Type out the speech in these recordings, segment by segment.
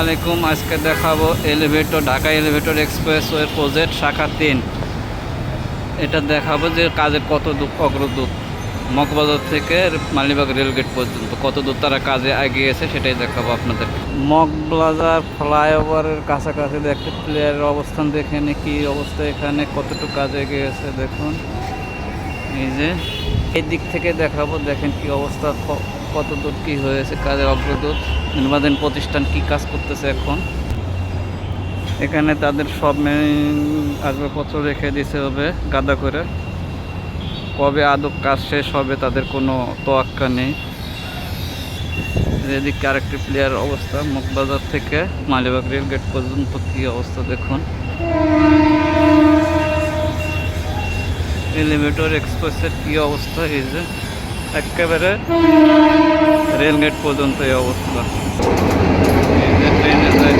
আলাইকুম আজকে দেখাবো এলিভেটর ঢাকা এলিভেটর এক্সপ্রেস ওয়ের প্রজেক্ট শাখা তিন। এটা দেখাবো যে কাজে কত দূর অগ্রদূর মগবাজার থেকে মালিবাগ রেলগেট পর্যন্ত কত দূর তারা কাজে এগিয়েছে সেটাই দেখাবো আপনাদের মগবাজার ফ্লাইওভারের কাছাকাছি দেখতে প্লেয়ারের অবস্থান দেখে নি, কী অবস্থা এখানে, কতটুকু কাজে এগিয়েছে দেখুন। এই যে এই দিক থেকে দেখাবো, দেখেন কি অবস্থা ক- কত দূর কী হয়েছে, কাজের অগ্রদূত? নির্বাচন প্রতিষ্ঠান কি কাজ করতেছে এখন? এখানে তাদের সব মেইন আসবাবপত্র রেখে দিতে হবে, গাদা করে। কবে আদৌ কাজ শেষ হবে তাদের কোনো তোয়াক্কা নেই। এদিকে আরেকটি প্লেয়ার অবস্থা, মুখবাজার থেকে মালিবাগ রেল গেট পর্যন্ত কী অবস্থা দেখুন। এলিভেটর এক্সপ্রেসের কী অবস্থা এই যে? একেবারে রেলগেট পর্যন্ত এই অবস্থা। ট্রেনে যায়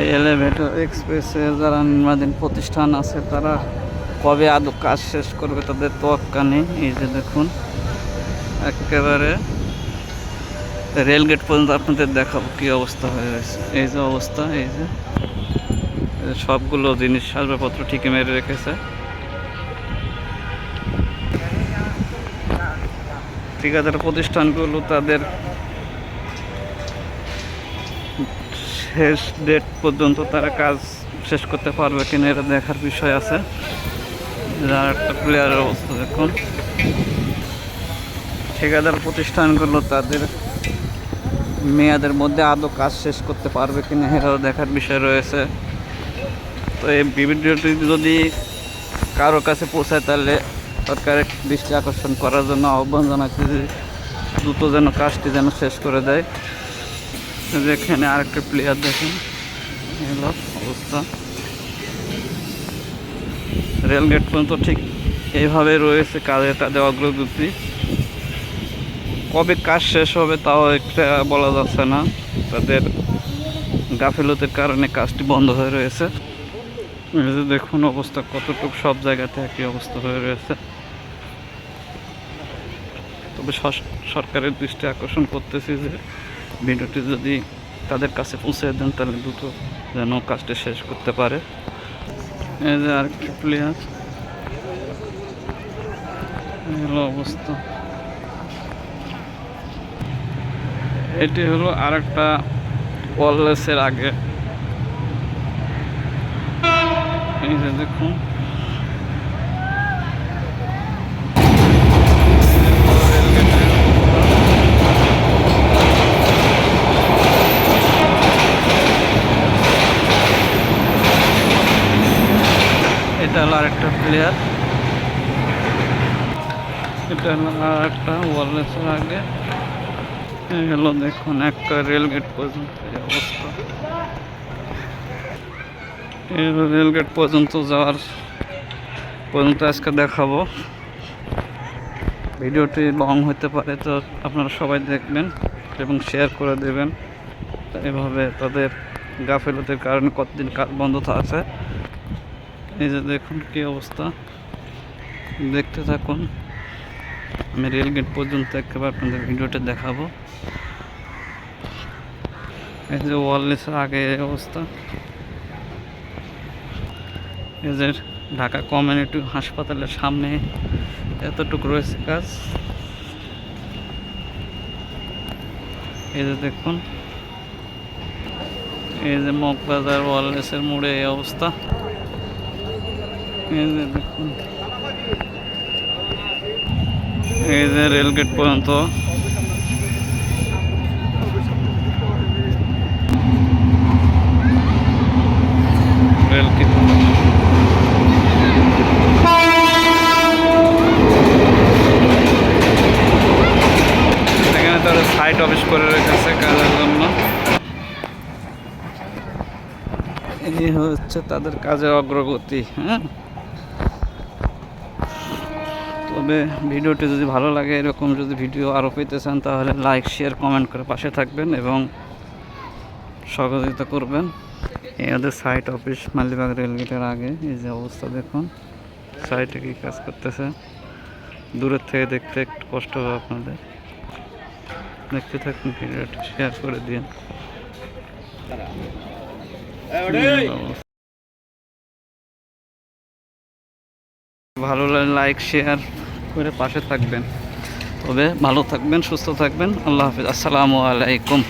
এই এলিভেটর এক্সপ্রেসে যারা নির্মাণাধীন প্রতিষ্ঠান আছে, তারা কবে আদৌ কাজ শেষ করবে তাদের তোয়াক্কা নেই। এই যে দেখুন, একেবারে রেলগেট পর্যন্ত আপনাদের দেখাবো কী অবস্থা হয়ে গেছে এই যে অবস্থা, এই যে এই যে সবগুলো জিনিস, আসবাবপত্র ঠিকই মেরে রেখেছে। ঠিকাদার প্রতিষ্ঠানগুলো তাদের শেষ ডেট পর্যন্ত তারা কাজ শেষ করতে পারবে কিনা এটা দেখার বিষয় আছে। যার একটা প্লেয়ারের অবস্থা দেখুন। ঠিকাদার প্রতিষ্ঠানগুলো তাদের মেয়াদের মধ্যে আদৌ কাজ শেষ করতে পারবে কিনা এটাও দেখার বিষয় রয়েছে। তো এই ভিডিওটি যদি কারও কাছে পৌঁছায় তাহলে সরকারের দৃষ্টি আকর্ষণ করার জন্য আহ্বান জানাচ্ছি যে দ্রুত যেন কাজটি যেন শেষ করে দেয়। যেখানে আরেকটা প্লেয়ার দেখেন। এলো অবস্থা। রেলগেট পর্যন্ত ঠিক এইভাবে রয়েছে কাজের তাদের অগ্রগতি কবে কাজ শেষ হবে তাও একটা বলা যাচ্ছে না। তাদের গাফিলতির কারণে কাজটি বন্ধ হয়ে রয়েছে। দেখুন অবস্থা, কতটুকু সব জায়গাতে একই অবস্থা হয়ে রয়েছে। তবে সরকারের দৃষ্টি আকর্ষণ করতেছি যে ভিডিওটি যদি তাদের কাছে পৌঁছে দেন, তাহলে দ্রুত যেন কাজটা শেষ করতে পারে। এই যে আরেকটি প্লেয়ার হলো অবস্থা। এটি হলো আরেকটা ওয়ারলেসের আগে। এই যে দেখুন। প্লেয়ার এটা হলো আরেকটা ওয়ারলেসের আগে। হলো দেখুন, একটা রেলগেট পর্যন্ত এই অবস্থা। এই হলো রেলগেট পর্যন্ত যাওয়ার পর্যন্ত আজকে দেখাবো। ভিডিওটি লং হতে পারে তো আপনারা সবাই দেখবেন এবং শেয়ার করে দেবেন। এভাবে তাদের গাফিলতির কারণে কতদিন কাজ বন্ধ আছে। এই যে দেখুন কি অবস্থা। দেখতে থাকুন। আমি রেলগেট পর্যন্ত একেবারে আপনাদের ভিডিওটা দেখাবো। এই যে ওয়ারলেসের আগে অবস্থা। এই যে ঢাকা কমিউনিটি হাসপাতালের সামনে এতটুকু রয়েছে কাজ। এই যে দেখুন। এই যে মগবাজার ওয়ারলেসের মোড়ে এই অবস্থা। এই যে রেলগেট পর্যন্ত। রেল এখানে তারা সাইট অফিস করে রেখেছে কাজের জন্য। এই হচ্ছে তাদের কাজের অগ্রগতি হ্যাঁ? তবে ভিডিওটি যদি ভালো লাগে এরকম যদি ভিডিও আরও পেতে চান তাহলে লাইক শেয়ার কমেন্ট করে পাশে থাকবেন এবং সহযোগিতা করবেন। এই আমাদের সাইট অফিস মালিবাগ রেলগেটের আগে। এই যে অবস্থা দেখুন সাইটে কি কাজ করতেছে। দূরের থেকে দেখতে একটু কষ্ট হবে আপনাদের। দেখতে থাকুন ভিডিওটি শেয়ার করে দিন। ভালো লাগে লাইক শেয়ার করে পাশে থাকবেন। তবে ভালো থাকবেন সুস্থ থাকবেন। আল্লাহ হাফিজ। আসসালামু আলাইকুম।